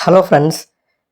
Hello friends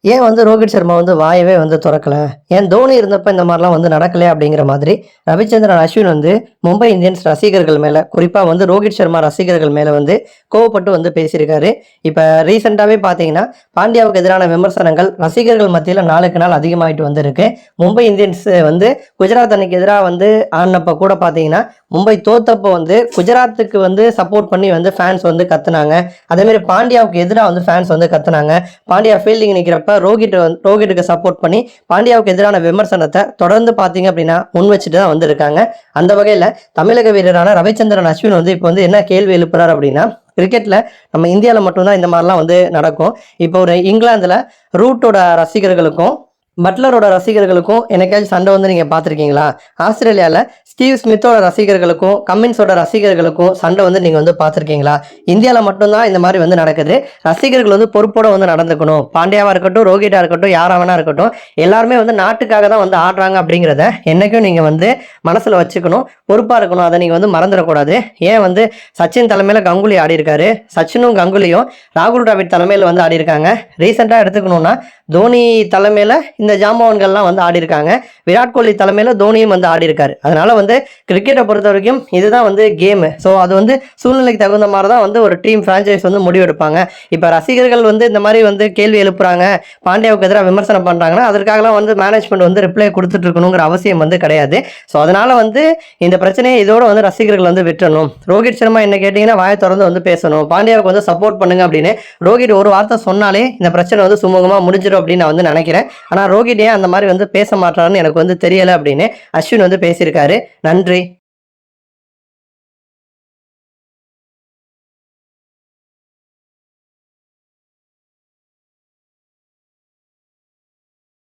ஏன் வந்து ரோஹித் சர்மா வந்து வாயவே வந்து திறக்கலை? ஏன் தோனி இருந்தப்ப இந்த மாதிரிலாம் வந்து நடக்கல அப்படிங்கிற மாதிரி ரவிச்சந்திரன் அஸ்வின் வந்து மும்பை இந்தியன்ஸ் ரசிகர்கள் மேலே குறிப்பாக வந்து ரோஹித் சர்மா ரசிகர்கள் மேலே வந்து கோவப்பட்டு வந்து பேசியிருக்காரு. இப்போ ரீசெண்டாகவே பார்த்தீங்கன்னா பாண்டியாவுக்கு எதிரான விமர்சனங்கள் ரசிகர்கள் மத்தியில் நாளுக்கு நாள் அதிகமாகிட்டு வந்திருக்கு. மும்பை இந்தியன்ஸ் வந்து குஜராத் அன்னைக்கு எதிராக வந்து ஆனப்போ கூட பார்த்தீங்கன்னா மும்பை தோத்தப்போ வந்து குஜராத்துக்கு வந்து சப்போர்ட் பண்ணி வந்து ஃபேன்ஸ் வந்து கத்துனாங்க. அதேமாதிரி பாண்டியாவுக்கு எதிராக வந்து ஃபேன்ஸ் வந்து கத்துனாங்க. பாண்டியா ஃபீல்டிங் நிற்கிறப்ப ரோஹித் வந்து- ரோஹித்துக்கு சப்போர்ட் பண்ணி பாண்டியாவுக்கு எதிரான விமர்சனத்தை தொடர்ந்து பார்த்தீங்க அப்படின்னா முன் வச்சுட்டு தான் வந்திருக்காங்க. அந்த வகையில் தமிழக வீரரான ரவிச்சந்திரன் அஸ்வின் வந்து இப்போ வந்து என்ன கேள்வி எழுப்புறாரு அப்படின்னா கிரிக்கெட்டில் நம்ம இந்தியாவில் மட்டும்தான் இந்த மாதிரிலாம் வந்து நடக்கும். இப்போ ஒரு இங்கிலாந்தில் ரூட்டோட ரசிகர்களுக்கும் பட்லரோட ரசிகர்களுக்கும் எனக்காச்சும் சண்டை வந்து நீங்கள் பார்த்துருக்கீங்களா? ஆஸ்திரேலியாவில் ஸ்டீவ் ஸ்மித்தோட ரசிகர்களுக்கும் கம்மின்ஸோட ரசிகர்களுக்கும் சண்டை வந்து நீங்கள் வந்து பார்த்துருக்கீங்களா? இந்தியாவில் மட்டும்தான் இந்த மாதிரி வந்து நடக்குது. ரசிகர்கள் வந்து பொறுப்போடு வந்து நடந்துக்கணும். பாண்டியாவாக இருக்கட்டும் ரோஹிட்டாக இருக்கட்டும் யாரா வேணா இருக்கட்டும் எல்லாருமே வந்து நாட்டுக்காக தான் வந்து ஆடுறாங்க அப்படிங்கிறத என்றைக்கும் நீங்கள் வந்து மனசில் வச்சுக்கணும். பொறுப்பாக இருக்கணும். அதை நீங்கள் வந்து மறந்துடக்கூடாது. ஏன் வந்து சச்சின் தலைமையில் கங்குலி ஆடியிருக்காரு? சச்சினும் கங்குலியும் ராகுல் டிராவிட் தலைமையில் வந்து ஆடியிருக்காங்க. ரீசெண்டாக எடுத்துக்கணும்னா தோனி தலைமையில் இந்த ஜாம்பவான்கள்லாம் வந்து ஆடி இருக்காங்க விராட் கோலி தலைமையில் தோனியும் வந்து ஆடி இருக்காரு அதனால வந்து கிரிக்கெட்டை பொறுத்த வரைக்கும் இதுதான் வந்து கேமு ஸோ அது வந்து சூழ்நிலைக்கு தகுந்த மாதிரி தான் வந்து ஒரு டீம் ஃப்ரான்ச்சைஸ் வந்து முடிவெடுப்பாங்க. இப்போ ரசிகர்கள் வந்து இந்த மாதிரி வந்து கேள்வி எழுப்புறாங்க. பாண்டியாவுக்கு எதிராக விமர்சனம் பண்ணுறாங்கன்னா அதற்காகலாம் வந்து மேனேஜ்மெண்ட் வந்து ரிப்ளை கொடுத்துட்டு இருக்கணுங்கிற அவசியம் வந்து கிடையாது. ஸோ அதனால வந்து இந்த பிரச்சனையை இதோட வந்து ரசிகர்கள் வந்து விட்டுறணும். ரோஹித் சர்மா என்ன கேட்டிங்கன்னா வாயை திறந்து வந்து பேசணும். பாண்டியாவுக்கு வந்து சப்போர்ட் பண்ணுங்க அப்படின்னு ரோஹித் ஒரு வார்த்தை சொன்னாலே இந்த பிரச்சனை வந்து சுமூகமாக முடிஞ்சிடும். அப்படின்னு நான் வந்து நினைக்கிறேன். ஆனால் ரோஹித் ஏன் அந்த மாதிரி வந்து பேச மாட்டாருன்னு எனக்கு வந்து தெரியலை அப்படின்னு அஸ்வின் வந்து பேசியிருக்காரு. நன்றி.